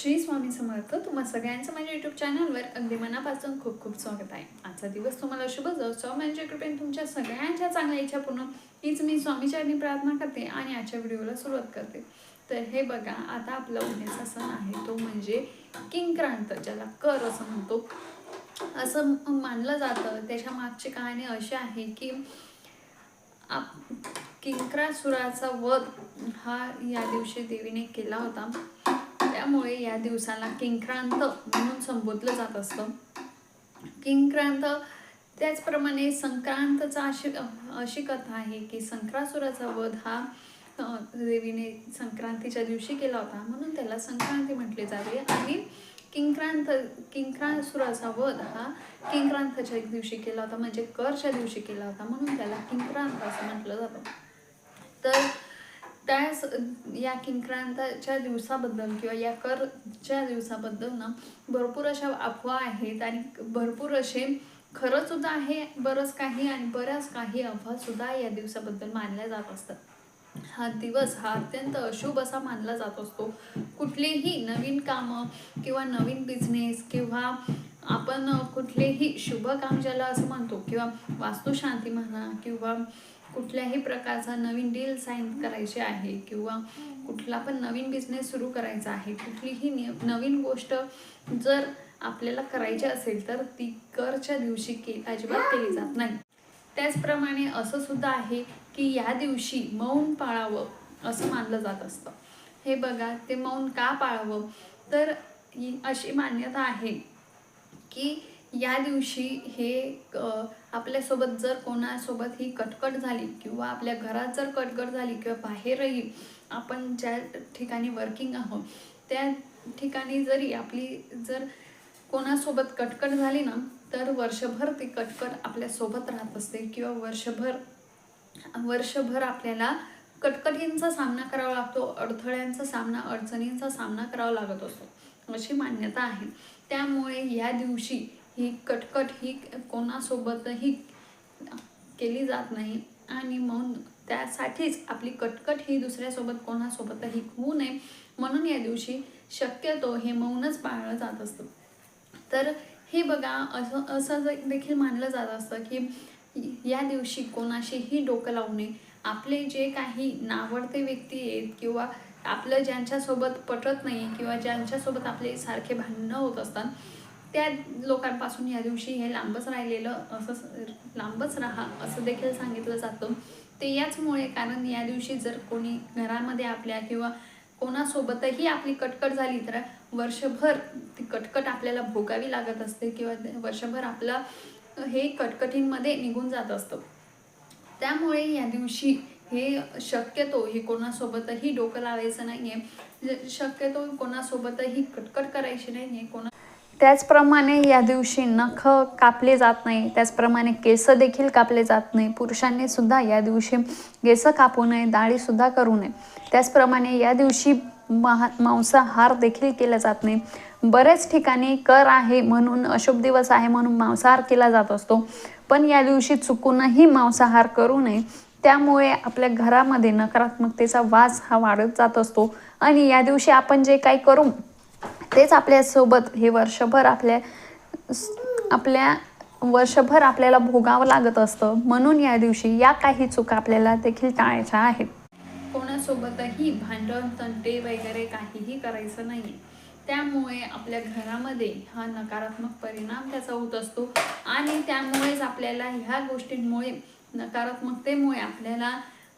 श्री स्वामी समर्थ तुम्हा सगळ्यांचं माझ्या युट्यूब चॅनलवर अगदी मनापासून खूप खूप स्वागत आहे. आजचा दिवस तुम्हाला शुभ जाऊ स्वामींच्या म्हणजे कृपेने तुमच्या सगळ्यांच्या चांगल्या इच्छा पूर्ण हीच मी स्वामीचरणी प्रार्थना करते आणि आजच्या व्हिडिओला सुरुवात करते. तर हे बघा आता आपला उद्याचा सण आहे. तो म्हणजे किंक्रांत ज्याला कर असं म्हणतो. असं मानलं जातं. त्याच्या मागची कहाणी अशी आहे की आप किंक्रासुराचा वध हा या दिवशी देवीने केला होता. त्यामुळे या दिवसाला किंक्रांत म्हणून संबोधलं जात असतं. किंक्रांत त्याचप्रमाणे संक्रांतचा अशी अशी कथा आहे की संक्रासुराचा वध हा देवीने संक्रांतीच्या दिवशी केला होता. म्हणून त्याला संक्रांती म्हटले जाते. आणि किंक्रांत किंक्रासुराचा वध हा किंक्रांतच्या दिवशी केला होता. म्हणजे करच्या दिवशी केला होता. म्हणून त्याला किंक्रांत असं म्हटलं जातं. तर त्याच या किंक्रांताच्या दिवसाबद्दल किंवा या करच्या दिवसाबद्दल ना भरपूर अशा अफवा आहेत आणि भरपूर असे खरंसुद्धा आहे बरंच काही आणि बऱ्याच काही अफवासुद्धा या दिवसाबद्दल मानल्या जात असतात हा दिवस हा अत्यंत अशुभ असा मानला जात असतो कुठलेही नवीन कामं किंवा नवीन बिझनेस किंवा आपण कुठलेही शुभ काम ज्याला असं म्हणतो किंवा वास्तुशांती म्हणा किंवा कुठल्याही प्रकारचा नवीन डील साईन करायची आहे किंवा कुठला पण नवीन बिझनेस सुरू करायचा आहे कुठलीही नवीन गोष्ट जर आपल्याला करायची असेल तर ती करच्या दिवशी के अजिबात केली जात नाही. त्याचप्रमाणे असं सुद्धा आहे की या दिवशी मौन पाळावं असं मानलं जात असतं. हे बघा ते मौन का पाळावं? तर अशी मान्यता आहे की या दिवशी हे आपल्यासोबत जर कोणासोबत ही कटकट झाली किंवा आपल्या घरात जर कटकट झाली किंवा बाहेरही आपण ज्या ठिकाणी वर्किंग आहोत त्या ठिकाणी जरी आपली जर कोणासोबत कटकट झाली ना तर वर्षभर ती कटकट आपल्यासोबत राहत असते किंवा वर्षभर वर्षभर आपल्याला कटकटींचा सामना करावा लागतो अडथळ्यांचा सामना अडचणींचा सामना करावा लागत असतो. अशी मान्यता आहे. त्यामुळे या दिवशी ही कटकट ही कोणासोबतही केली जात नाही. आणि म्हणून त्यासाठीच आपली कटकट ही दुसऱ्यासोबत कोणासोबतही होऊ नये म्हणून या दिवशी शक्यतो हे मौनच पाळलं जात असतं. तर हे बघा असं असं देखील मानलं जात असतं की या दिवशी कोणाशीही डोकं लावू नये. आपले जे काही नावडते व्यक्ती आहेत किंवा आपलं ज्यांच्यासोबत पटत नाही किंवा ज्यांच्यासोबत आपले सारखे भांडणं होत असतात त्या लोकांपासून या दिवशी हे लांबच राहिलेलं असं लांबच राहा असं देखील सांगितलं जातं. ते याचमुळे कारण या दिवशी जर कोणी घरामध्ये आपल्या किंवा कोणासोबतही आपली कटकट झाली तर वर्षभर ती कटकट आपल्याला भोगावी लागत असते किंवा वर्षभर आपला हे कटकटींमध्ये निघून जात असतं. त्यामुळे या दिवशी हे शक्यतो हे कोणासोबतही डोकं लावायचं नाही आहे शक्यतो कोणासोबतही कटकट करायची नाही आहे कोणा त्याचप्रमाणे या दिवशी नख कापले जात नाही त्याचप्रमाणे केस देखील कापले जात नाही. पुरुषांनी सुद्धा या दिवशी केस कापू नये दाढी सुद्धा करू नये. त्याचप्रमाणे या दिवशी महा मांसाहार देखील केला जात नाही. बरेच ठिकाणी कर आहे म्हणून अशुभ दिवस आहे म्हणून मांसाहार केला जात असतो. पण या दिवशी चुकूनही मांसाहार करू नये. त्यामुळे आपल्या घरामध्ये नकारात्मकतेचा वास हा वाढत जात असतो. आणि या दिवशी आपण जे काही करू तेच आपल्यासोबत हे वर्षभर आपल्या आपल्या वर्षभर आपल्याला भोगावं लागत असतं. म्हणून या दिवशी या काही चुका आपल्याला देखील टाळायच्या आहेत. कोणासोबतही भांडण तंटे वगैरे काहीही करायचं नाही त्यामुळे आपल्या घरामध्ये हा नकारात्मक परिणाम त्याचा होत असतो. आणि त्यामुळेच आपल्याला ह्या गोष्टींमुळे नकारात्मकतेमुळे आपल्याला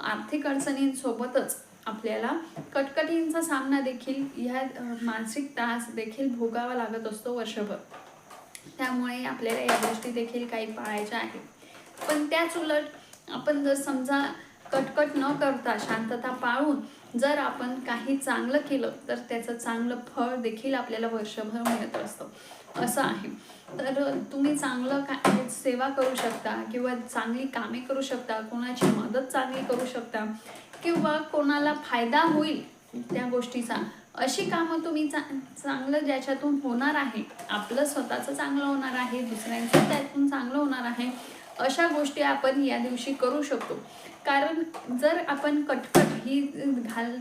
आर्थिक अडचणींसोबतच आपल्याला. कटकटींचा सामना देखील ह्या मानसिक त्रास देखील भोगावा लागत असतो वर्षभर. त्यामुळे आपल्याला या गोष्टी देखील काही पाळायच्या आहेत. पण त्याच उलट आपण जर समजा कटकट न करता शांतता पाळून जर आपण काही चांगलं केलं तर त्याचं चांगलं फळ देखील आपल्याला वर्षभर मिळत असतं. असं आहे. तर तुम्ही चांगलं काय सेवा करू शकता किंवा चांगली कामे करू शकता कोणाची मदत चांगली करू शकता किंवा कोणाला फायदा होईल त्या गोष्टीचा अशी कामं तुम्ही चा चांगलं ज्याच्यातून होणार आहे आपलं स्वतःचं चांगलं होणार आहे दुसऱ्यांचं त्यातून चांगलं होणार आहे अशा गोष्टी आपण या दिवशी करू शकतो. कारण जर आपण कटकट ही घाल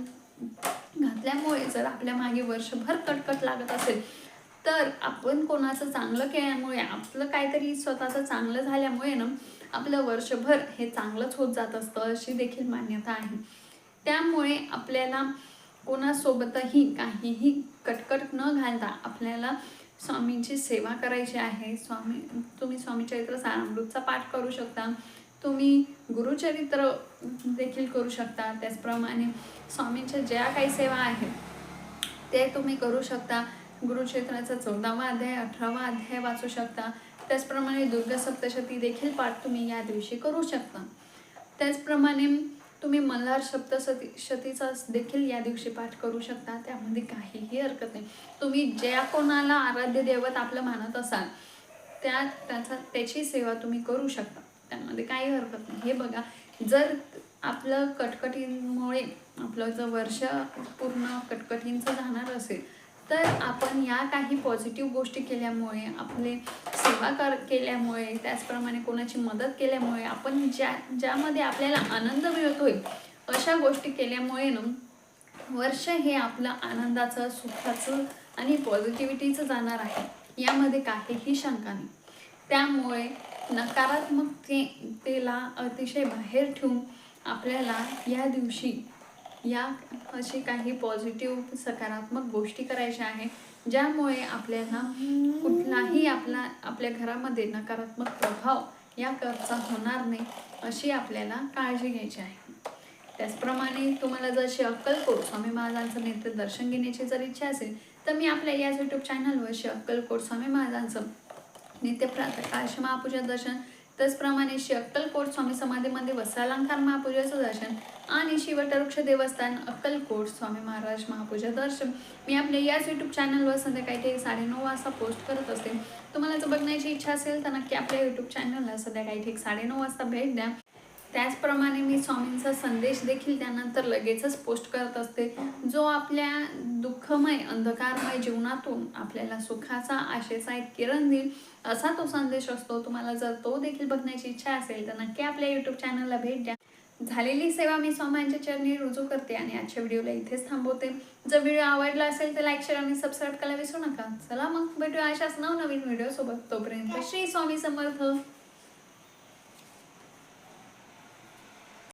घातल्यामुळे जर आपल्या मागे वर्षभर कटकट लागत असेल तर आपण कोणाचं चांगलं केल्यामुळे आपलं काहीतरी स्वतःचं चांगलं झाल्यामुळे ना आपलं वर्षभर हे चांगलंच होत जात असतं अशी देखील मान्यता आहे. त्यामुळे आपल्याला कोणासोबतही काहीही कटकट न घालता आपल्याला स्वामींची सेवा करायची आहे. स्वामी तुम्ही स्वामीचरित्र सारामृतचा पाठ करू शकता. तुम्ही गुरुचरित्र देखील करू शकता. त्याचप्रमाणे स्वामींच्या ज्या काही सेवा आहेत ते तुम्ही करू शकता. गुरुक्षेत्राचा चौदावा अध्याय अठरावा अध्याय वाचू शकता. त्याचप्रमाणे दुर्गा सप्तशती देखील पाठ तुम्ही या दिवशी करू शकता. त्याचप्रमाणे तुम्ही मल्हार सप्तशती शतीचा देखील या दिवशी पाठ करू शकता. त्यामध्ये काहीही हरकत नाही. तुम्ही ज्या कोणाला आराध्य दैवत आपलं मानत असाल त्या त्याचा त्याची सेवा तुम्ही करू शकता. त्यामध्ये काही हरकत नाही. हे बघा जर आपलं कटकटींमुळे आपलं जर वर्ष पूर्ण कटकटींचं जाणार असेल तर आपण या काही पॉझिटिव्ह गोष्टी केल्यामुळे आपले सेवा कर केल्यामुळे त्याचप्रमाणे कोणाची मदत केल्यामुळे आपण ज्या ज्यामध्ये आपल्याला आनंद मिळतोय अशा गोष्टी केल्यामुळे ना वर्ष हे आपलं आनंदाचं सुखाचं आणि पॉझिटिव्हिटीचं जाणार आहे. यामध्ये काहीही शंका नाही. त्यामुळे नकारात्मकतेला अतिशय बाहेर ठेवून आपल्याला या दिवशी या अशी काही पॉझिटिव्ह सकारात्मक गोष्टी करायच्या आहे ज्यामुळे आपल्याला कुठलाही आपला आपल्या घरामध्ये नकारात्मक प्रभाव या करचा होणार नाही अशी आपल्याला काळजी घ्यायची आहे. त्याचप्रमाणे तुम्हाला जर अशी अक्कलकोट स्वामी महाराजांचं नेत्र दर्शन घेण्याची जर इच्छा असेल तर मी आपल्या याच यूट्यूब चॅनलवर श्री अक्कलकोट स्वामी महाराजांचं नित्य प्रातःकाश महापूजा दर्शन त्याचप्रमाणे श्री अक्कलकोट स्वामी समाधीमध्ये वस्त्रालंकार महापूजाचं दर्शन आणि शिवटवृक्ष देवस्थान अक्कलकोट स्वामी महाराज महापूजा दर्शन. मी आपल्या याच यूट्यूब चॅनलवर संध्याकाळी ते साडेनऊ वाजता पोस्ट करत असते. तुम्हाला जर बघण्याची इच्छा असेल तर नक्की आपल्या यूट्यूब चॅनलला संध्याकाळी ठीक साडेनऊ वाजता भेट द्या. त्याचप्रमाणे मी स्वामींचा संदेश देखील त्यानंतर लगेचच पोस्ट करत असते. जो आपल्या दुःखमय अंधकारमय जीवनातून आपल्याला सुखाचा आशेचा एक किरण देईल असा तो संदेश असतो. तुम्हाला जर तो देखील बघण्याची इच्छा असेल तर नक्की आपल्या यूट्यूब चॅनलला भेट द्या. झालेली सेवा मी स्वामींच्या चरणी रुजू करते आणि आजच्या व्हिडिओला इथेच थांबवते. जर व्हिडिओ आवडला असेल तर लाईक शेअर आणि सबस्क्राईब करायला विसरू नका. चला मग भेटूया अशाच नवनवीन व्हिडिओ सोबत तोपर्यंत श्री स्वामी समर्थ.